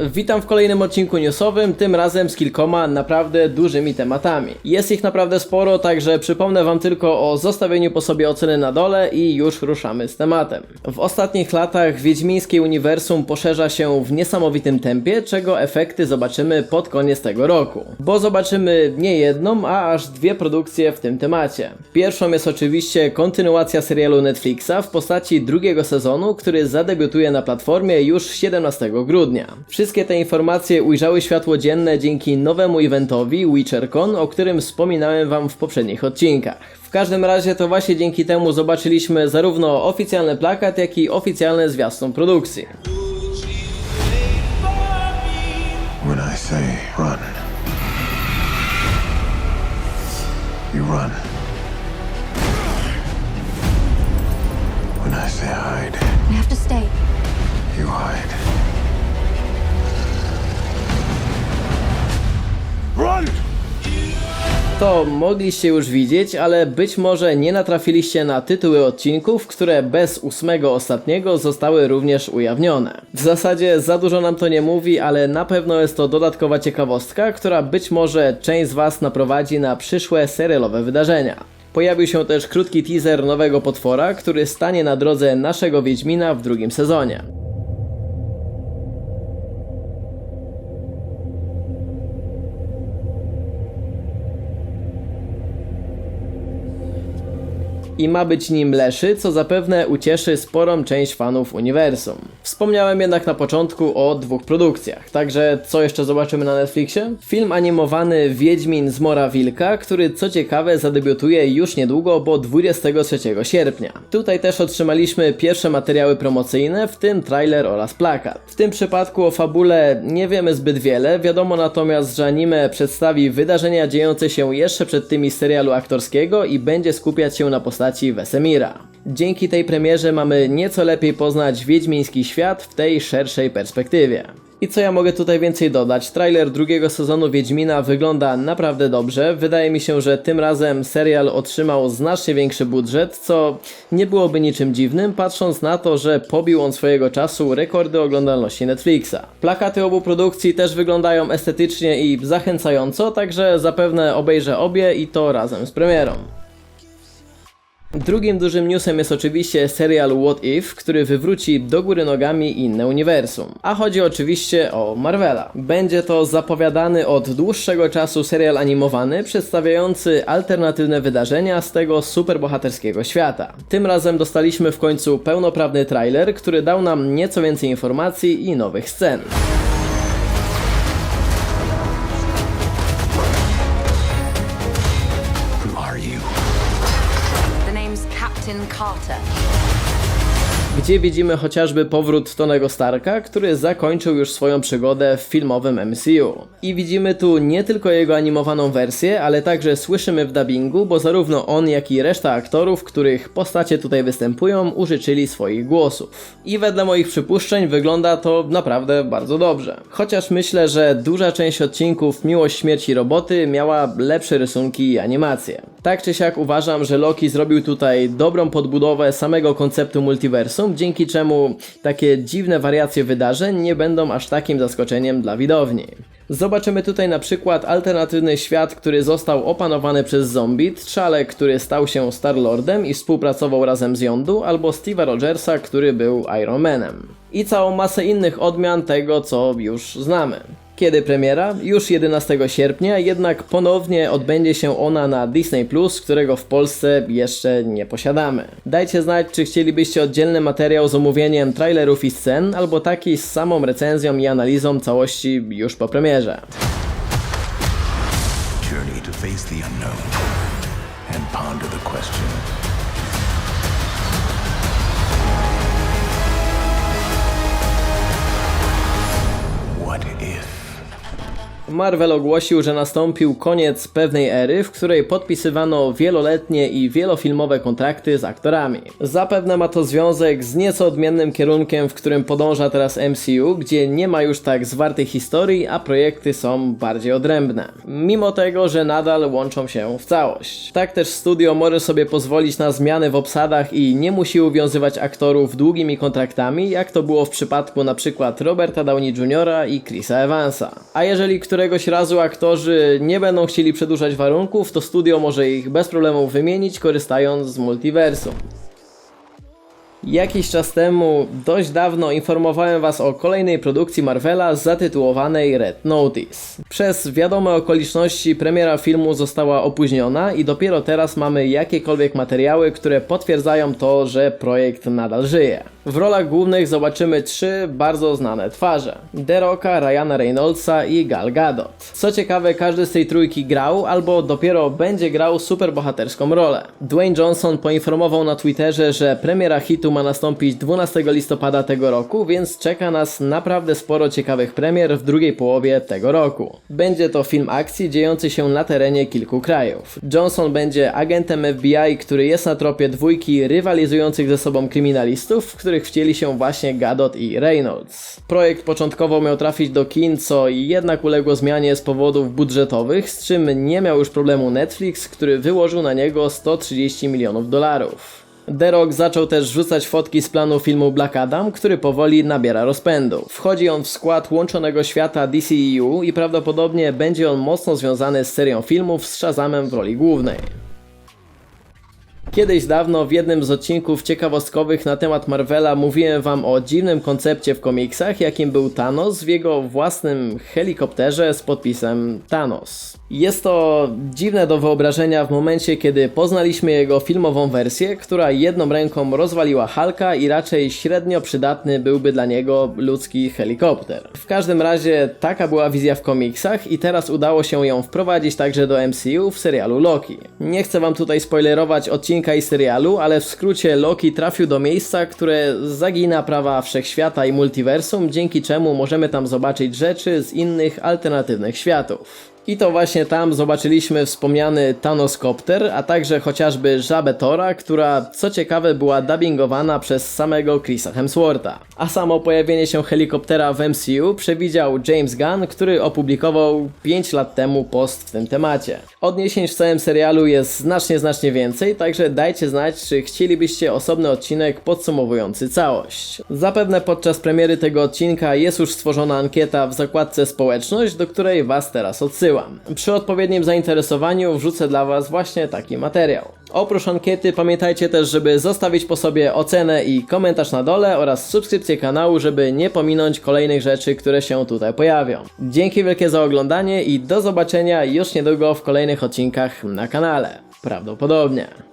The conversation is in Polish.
Witam w kolejnym odcinku newsowym, tym razem z kilkoma naprawdę dużymi tematami. Jest ich naprawdę sporo, także przypomnę wam tylko o zostawieniu po sobie oceny na dole i już ruszamy z tematem. W ostatnich latach Wiedźmińskie Uniwersum poszerza się w niesamowitym tempie, czego efekty zobaczymy pod koniec tego roku. Bo zobaczymy nie jedną, a aż dwie produkcje w tym temacie. Pierwszą jest oczywiście kontynuacja serialu Netflixa w postaci drugiego sezonu, który zadebiutuje na platformie już 17 grudnia. Wszystkie te informacje ujrzały światło dzienne dzięki nowemu eventowi WitcherCon, o którym wspominałem wam w poprzednich odcinkach. W każdym razie to właśnie dzięki temu zobaczyliśmy zarówno oficjalny plakat, jak i oficjalny zwiastun produkcji. When I say run, To mogliście już widzieć, ale być może nie natrafiliście na tytuły odcinków, które bez ósmego ostatniego zostały również ujawnione. W zasadzie za dużo nam to nie mówi, ale na pewno jest to dodatkowa ciekawostka, która być może część z Was naprowadzi na przyszłe serialowe wydarzenia. Pojawił się też krótki teaser nowego potwora, który stanie na drodze naszego Wiedźmina w drugim sezonie. I ma być nim Leszy, co zapewne ucieszy sporą część fanów uniwersum. Wspomniałem jednak na początku o dwóch produkcjach, także co jeszcze zobaczymy na Netflixie? Film animowany Wiedźmin z Mora Wilka, który co ciekawe zadebiutuje już niedługo, bo 23 sierpnia. Tutaj też otrzymaliśmy pierwsze materiały promocyjne, w tym trailer oraz plakat. W tym przypadku o fabule nie wiemy zbyt wiele, wiadomo natomiast, że anime przedstawi wydarzenia dziejące się jeszcze przed tymi serialu aktorskiego i będzie skupiać się na postaci Wesemira. Dzięki tej premierze mamy nieco lepiej poznać wiedźmiński świat w tej szerszej perspektywie. I co ja mogę tutaj więcej dodać? Trailer drugiego sezonu Wiedźmina wygląda naprawdę dobrze. Wydaje mi się, że tym razem serial otrzymał znacznie większy budżet, co nie byłoby niczym dziwnym, patrząc na to, że pobił on swojego czasu rekordy oglądalności Netflixa. Plakaty obu produkcji też wyglądają estetycznie i zachęcająco, także zapewne obejrzę obie i to razem z premierą. Drugim dużym newsem jest oczywiście serial What If, który wywróci do góry nogami inne uniwersum. A chodzi oczywiście o Marvela. Będzie to zapowiadany od dłuższego czasu serial animowany przedstawiający alternatywne wydarzenia z tego superbohaterskiego świata. Tym razem dostaliśmy w końcu pełnoprawny trailer, który dał nam nieco więcej informacji i nowych scen. Martin Carter. Gdzie widzimy chociażby powrót Tonego Starka, który zakończył już swoją przygodę w filmowym MCU. I widzimy tu nie tylko jego animowaną wersję, ale także słyszymy w dubbingu, bo zarówno on, jak i reszta aktorów, których postacie tutaj występują, użyczyli swoich głosów. I wedle moich przypuszczeń wygląda to naprawdę bardzo dobrze. Chociaż myślę, że duża część odcinków Miłość Śmierci Roboty miała lepsze rysunki i animacje. Tak czy siak uważam, że Loki zrobił tutaj dobrą podbudowę samego konceptu multiversum, dzięki czemu takie dziwne wariacje wydarzeń nie będą aż takim zaskoczeniem dla widowni. Zobaczymy tutaj na przykład alternatywny świat, który został opanowany przez zombie, Trzale, który stał się Star-Lordem i współpracował razem z Yondu, albo Steve'a Rogersa, który był Iron Manem. I całą masę innych odmian tego, co już znamy. Kiedy premiera? Już 11 sierpnia, jednak ponownie odbędzie się ona na Disney Plus, którego w Polsce jeszcze nie posiadamy. Dajcie znać, czy chcielibyście oddzielny materiał z omówieniem trailerów i scen, albo taki z samą recenzją i analizą całości już po premierze. Journey to face the unknown Marvel ogłosił, że nastąpił koniec pewnej ery, w której podpisywano wieloletnie i wielofilmowe kontrakty z aktorami. Zapewne ma to związek z nieco odmiennym kierunkiem, w którym podąża teraz MCU, gdzie nie ma już tak zwartej historii, a projekty są bardziej odrębne. Mimo tego, że nadal łączą się w całość. Tak też studio może sobie pozwolić na zmiany w obsadach i nie musi uwiązywać aktorów długimi kontraktami, jak to było w przypadku przykład Roberta Downey Jr. i Chrisa Evansa. A jeżeli któregoś razu aktorzy nie będą chcieli przedłużać warunków, to studio może ich bez problemu wymienić, korzystając z multiversum. Jakiś czas temu, dość dawno, informowałem Was o kolejnej produkcji Marvela zatytułowanej Red Notice. Przez wiadome okoliczności premiera filmu została opóźniona i dopiero teraz mamy jakiekolwiek materiały, które potwierdzają to, że projekt nadal żyje. W rolach głównych zobaczymy trzy bardzo znane twarze: The Rocka, Ryana Reynoldsa i Gal Gadot. Co ciekawe, każdy z tej trójki grał albo dopiero będzie grał superbohaterską rolę. Dwayne Johnson poinformował na Twitterze, że premiera hitu ma nastąpić 12 listopada tego roku, więc czeka nas naprawdę sporo ciekawych premier w drugiej połowie tego roku. Będzie to film akcji dziejący się na terenie kilku krajów. Johnson będzie agentem FBI, który jest na tropie dwójki rywalizujących ze sobą kryminalistów, w których wcieli się właśnie Gadot i Reynolds. Projekt początkowo miał trafić do kin, co jednak uległo zmianie z powodów budżetowych, z czym nie miał już problemu Netflix, który wyłożył na niego 130 milionów dolarów. The Rock zaczął też rzucać fotki z planu filmu Black Adam, który powoli nabiera rozpędu. Wchodzi on w skład łączonego świata DCEU i prawdopodobnie będzie on mocno związany z serią filmów z Shazamem w roli głównej. Kiedyś dawno w jednym z odcinków ciekawostkowych na temat Marvela mówiłem wam o dziwnym koncepcie w komiksach, jakim był Thanos w jego własnym helikopterze z podpisem Thanos. Jest to dziwne do wyobrażenia w momencie, kiedy poznaliśmy jego filmową wersję, która jedną ręką rozwaliła Hulka i raczej średnio przydatny byłby dla niego ludzki helikopter. W każdym razie taka była wizja w komiksach i teraz udało się ją wprowadzić także do MCU w serialu Loki. Nie chcę wam tutaj spoilerować odcinka i serialu, ale w skrócie Loki trafił do miejsca, które zagina prawa wszechświata i multiversum, dzięki czemu możemy tam zobaczyć rzeczy z innych alternatywnych światów. I to właśnie tam zobaczyliśmy wspomniany Thanoskopter, a także chociażby Żabę Tora, która co ciekawe była dubbingowana przez samego Chrisa Hemswortha. A samo pojawienie się helikoptera w MCU przewidział James Gunn, który opublikował 5 lat temu post w tym temacie. Odniesień w całym serialu jest znacznie, znacznie więcej, także dajcie znać, czy chcielibyście osobny odcinek podsumowujący całość. Zapewne podczas premiery tego odcinka jest już stworzona ankieta w zakładce społeczność, do której Was teraz odsyłam. Przy odpowiednim zainteresowaniu wrzucę dla Was właśnie taki materiał. Oprócz ankiety pamiętajcie też, żeby zostawić po sobie ocenę i komentarz na dole oraz subskrypcję kanału, żeby nie pominąć kolejnych rzeczy, które się tutaj pojawią. Dzięki wielkie za oglądanie i do zobaczenia już niedługo w kolejnych odcinkach na kanale. Prawdopodobnie.